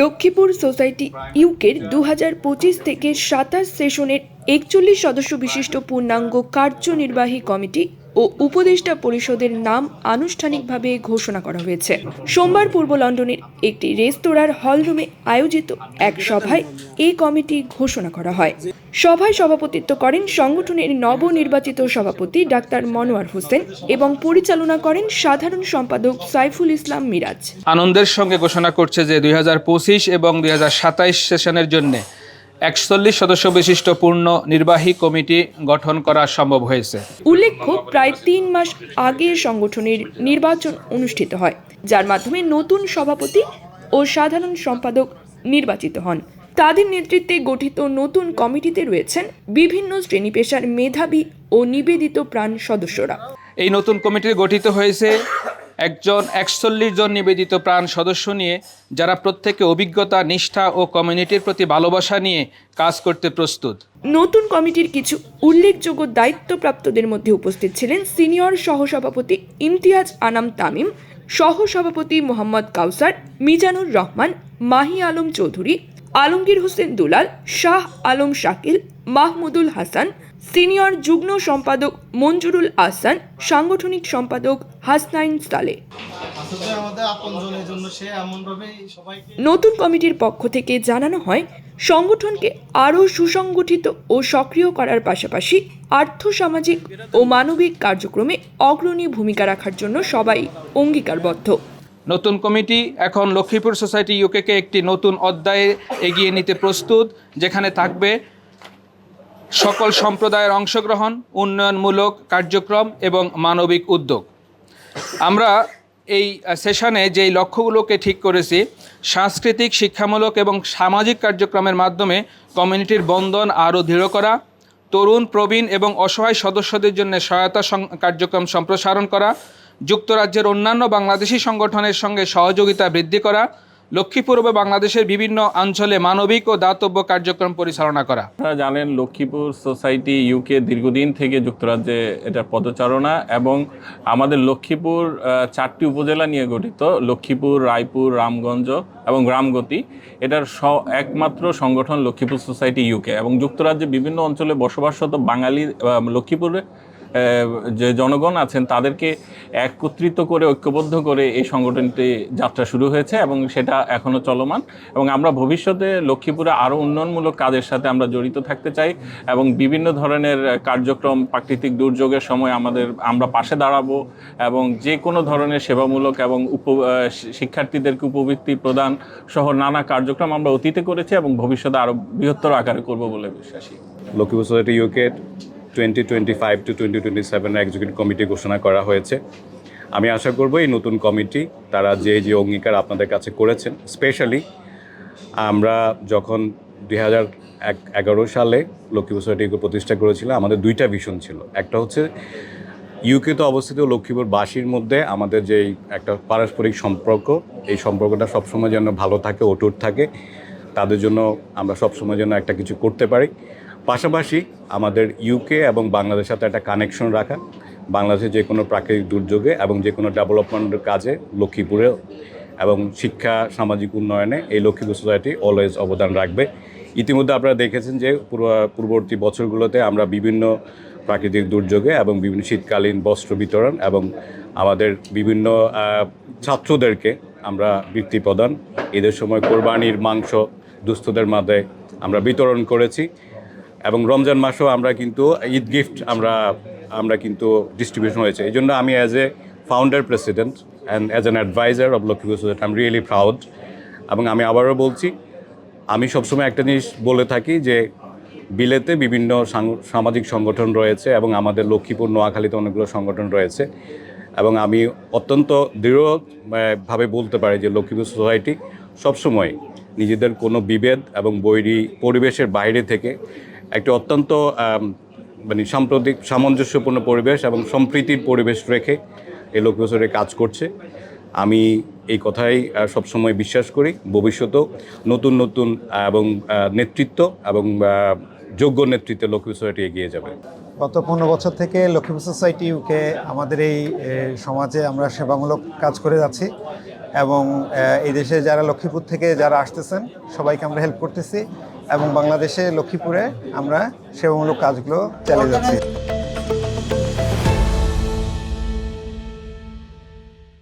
Lakshmipur society ইউকের দু হাজার পঁচিশ থেকে সাতাশ সেশনের একচল্লিশ সদস্য বিশিষ্ট পূর্ণাঙ্গ কার্যনির্বাহী কমিটি ও উপদেষ্টা পরিষদের নাম আনুষ্ঠানিকভাবে ঘোষণা করা হয়েছে। সোমবার পূর্ব লন্ডনের একটি রেস্তোরাঁর হলরুমে আয়োজিত এক সভায় এই কমিটি ঘোষণা করা হয়। সভায় সভাপতিত্ব করেন সংগঠনের নবনির্বাচিত সভাপতি ডাক্তার মনোয়ার হোসেন এবং পরিচালনা করেন সাধারণ সম্পাদক সাইফুল ইসলাম মিরাজ। আনন্দের সঙ্গে ঘোষণা করছে যে দুই হাজার পঁচিশ এবং দুই সেশনের জন্য একচল্লিশ সদস্য বিশিষ্ট পূর্ণ নির্বাহী কমিটি গঠন করা সম্ভব হয়েছে। উল্লেখ্য প্রায় তিন মাস আগে সংগঠনের নির্বাচন অনুষ্ঠিত হয় যার মাধ্যমে নতুন সভাপতি ও সাধারণ সম্পাদক নির্বাচিত হন। তাদের নেতৃত্বে গঠিত নতুন কমিটিতে রয়েছেন বিভিন্ন শ্রেণি পেশার মেধাবী ও নিবেদিত প্রাণ সদস্যরা। এই নতুন কমিটি গঠিত হয়েছে একজন একচল্লিশ জন নিবেদিত প্রাণ সদস্য নিয়ে যারা প্রত্যেকে অভিজ্ঞতা নিষ্ঠা ও কমিউনিটির প্রতি ভালোবাসা নিয়ে কাজ করতে প্রস্তুত। নতুন কমিটির কিছু উল্লেখযোগ্য দায়িত্বপ্রাপ্তদের মধ্যে উপস্থিত ছিলেন সিনিয়র সহসভাপতি ইমতিয়াজ আনাম তামিম সহসভাপতি মোহাম্মদ কাউসার মিজানুর রহমান মাহি আলম চৌধুরী আলমগীর হোসেন দুলাল, শাহ আলম শাকিল, মাহমুদুল হাসান, সিনিয়র যুগ্ম সম্পাদক মঞ্জুরুল আহসান, সাংগঠনিক সম্পাদক হাসনাইন সালে। নতুন কমিটির পক্ষ থেকে জানানো হয়, সংগঠনকে আরও সুসংগঠিত ও সক্রিয় করার পাশাপাশি আর্থসামাজিক ও মানবিক কার্যক্রমে অগ্রণী ভূমিকা রাখার জন্য সবাই অঙ্গীকারবদ্ধ। নতুন কমিটি এখন লক্ষ্মীপুর সোসাইটি ইউকেকে একটি নতুন অধ্যায়ে এগিয়ে নিতে প্রস্তুত, যেখানে থাকবে সকল সম্প্রদায়ের অংশগ্রহণ, উন্নয়নমূলক কার্যক্রম এবং মানবিক উদ্যোগ। আমরা এই সেশনে যেই লক্ষ্যগুলোকে ঠিক করেছি, সাংস্কৃতিক, শিক্ষামূলক এবং সামাজিক কার্যক্রমের মাধ্যমে কমিউনিটির বন্ধন আরও দৃঢ় করা, তরুণ, প্রবীণ এবং অসহায় সদস্যদের জন্য সহায়তা কার্যক্রম সম্প্রসারণ করা যুক্তরাজ্যের অন্যান্য বাংলাদেশি সংগঠনের সঙ্গে সহযোগিতা বৃদ্ধি করা লক্ষ্মীপুর বাংলাদেশের বিভিন্ন অঞ্চলে মানবিক ও দাতব্য কার্যক্রম পরিচালনা করা। আপনারা জানেন লক্ষ্মীপুর সোসাইটি ইউকে দীর্ঘদিন থেকে যুক্তরাজ্যে এটা পদচারণা এবং আমাদের লক্ষ্মীপুর চারটি উপজেলা নিয়ে গঠিত, লক্ষ্মীপুর, রায়পুর, রামগঞ্জ এবং গ্রামগতি। এটার স, একমাত্র সংগঠন লক্ষ্মীপুর সোসাইটি ইউকে এবং যুক্তরাজ্যে বিভিন্ন অঞ্চলে বসবাসরত বাঙালি লক্ষ্মীপুরে যে জনগণ আছেন, তাদেরকে একত্রিত করে, ঐক্যবদ্ধ করে এই সংগঠনটি যাত্রা শুরু হয়েছে এবং সেটা এখনও চলমান এবং আমরা ভবিষ্যতে লক্ষ্মীপুরে আরও উন্নয়নমূলক কাজের সাথে আমরা জড়িত থাকতে চাই এবং বিভিন্ন ধরনের কার্যক্রম, প্রাকৃতিক দুর্যোগের সময় আমাদের, আমরা পাশে দাঁড়াবো এবং যে কোনো ধরনের সেবামূলক এবং উপ শিক্ষার্থীদেরকে উপবৃত্তি প্রদান সহ নানা কার্যক্রম আমরা অতীতে করেছি এবং ভবিষ্যতে আরও বৃহত্তর আকারে করব বলে বিশ্বাসী। Lakshmipur society UK twenty twenty five to twenty twenty seven executive committee ঘোষণা করা হয়েছে। আমি আশা করব এই নতুন কমিটি তারা যে যে অঙ্গীকার আপনাদের কাছে করেছেন স্পেশালি আমরা যখন দুই হাজার এগারো সালে লক্ষ্মীপুর সোসাইটি ইউকে প্রতিষ্ঠা করেছিলাম, আমাদের দুইটা ভিশন ছিল। একটা হচ্ছে ইউকেতে অবস্থিত লক্ষ্মীপুরবাসীর মধ্যে আমাদের যেই একটা পারস্পরিক সম্পর্ক, এই সম্পর্কটা সবসময় যেন ভালো থাকে, অটুট থাকে, তাদের জন্য আমরা সবসময় যেন একটা কিছু করতে পারি। পাশাপাশি আমাদের ইউকে এবং বাংলাদেশের সাথে একটা কানেকশন রাখা। বাংলাদেশে যে কোনো প্রাকৃতিক দুর্যোগে এবং যে কোনো ডেভেলপমেন্টের কাজে লক্ষ্মীপুরে এবং শিক্ষা, সামাজিক উন্নয়নে এই লক্ষ্মীপুর সোসাইটি অলওয়েজ অবদান রাখবে। ইতিমধ্যে আপনারা দেখেছেন যে পূর্ব- পূর্ববর্তী বছরগুলোতে আমরা বিভিন্ন প্রাকৃতিক দুর্যোগে এবং বিভিন্ন শীতকালীন বস্ত্র বিতরণ এবং আমাদের বিভিন্ন ছাত্রদেরকে আমরা বৃত্তি প্রদান, ঈদের সময় কোরবানির মাংস দুস্থদের মাঝে আমরা বিতরণ করেছি। এবং রমজান মাসেও আমরা কিন্তু ঈদ গিফট আমরা আমরা কিন্তু ডিস্ট্রিবিউশন হয়েছে। এই জন্য আমি as a founder president and as an advisor of Lakshmipur society I am really proud এবং আমি আবারও বলছি, আমি সবসময় একটা জিনিস বলে থাকি যে, বিলেতে বিভিন্ন সামাজিক সংগঠন রয়েছে এবং আমাদের লক্ষ্মীপুর, নোয়াখালীতে অনেকগুলো সংগঠন রয়েছে। এবং আমি অত্যন্ত দৃঢ়ভাবে বলতে পারি যে লক্ষ্মীপুর সোসাইটি সবসময় নিজেদের কোনো বিভেদ এবং বৈরী পরিবেশের বাইরে থেকে একটি অত্যন্ত মানে সাম্প্রতিক সামঞ্জস্যপূর্ণ পরিবেশ এবং সম্প্রীতির পরিবেশ রেখে এই সোসাইটি কাজ করছে। আমি এই কথাই সবসময় বিশ্বাস করি। ভবিষ্যতেও নতুন নতুন এবং নেতৃত্ব এবং যোগ্য নেতৃত্বে লক্ষ্মী সোসাইটি এগিয়ে যাবে। গত পনেরো বছর থেকে লক্ষ্মীপুর সোসাইটি ইউকে আমাদের এই সমাজে আমরা সেবামূলক কাজ করে যাচ্ছি। এবং এই দেশে যারা লক্ষ্মীপুর থেকে যারা আসতেছেন, সবাইকে আমরা হেল্প করতেছি এবং বাংলাদেশে লক্ষ্মীপুরে আমরা সেবামূলক কাজগুলো চালিয়ে যাচ্ছি।